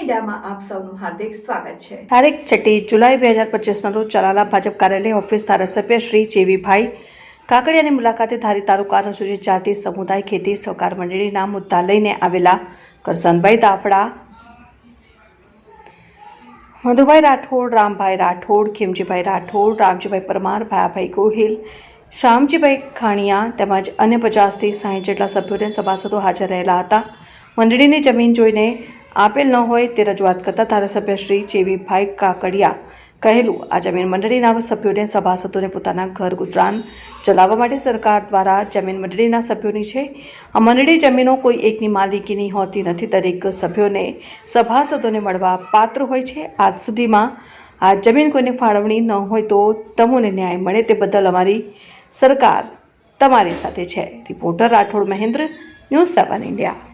ઇન્ડિયામાં આપ સૌનું હાર્દિક સ્વાગત છે. તારીખ છઠ્ઠી જુલાઈ બે હજાર પચીસના રોજ ચલાલા ભાજપ કાર્યાલય ઓફિસ ધારાસભ્ય શ્રી જેવીભાઈ કાકડિયાની મુલાકાતે ધારી તાલુકા અનુસૂચિત જાતિ સમુદાય ખેતી સહકાર મંડળીના મુદ્દા લઈને આવેલા કરસનભાઈ દાફડા, મધુભાઈ રાઠોડ, રામભાઈ રાઠોડ, ખીમજીભાઈ રાઠોડ, રામજીભાઈ પરમાર, ભાયાભાઈ ગોહિલ, શ્યામજીભાઈ ખાણિયા તેમજ અન્ય પચાસથી સાહીઠ જેટલા સભ્યોને સભાસદો હાજર રહેલા હતા. મંડળીની જમીન જોઈને આપેલ ન હોય તે રજૂઆત કરતા ધારાસભ્ય શ્રી ચેવીભાઈ કાકડિયા કહેલું, આ જમીન મંડળીના સભ્યોને સભાસદોને પોતાના ઘર ગુજરાન ચલાવવા માટે સરકાર દ્વારા જમીન મંડળીના સભ્યોની છે. આ મંડળી જમીનો કોઈ એકની માલિકીની હોતી નથી. દરેક સભ્યોને સભાસદોને મળવા પાત્ર હોય છે. આજ સુધીમાં આ જમીન કોઈને ફાળવણી ન હોય તો તમને ન્યાય મળે તે બદલ અમારી સરકાર તમારી સાથે છે. Reporter Rathod Mahendra, news seven India.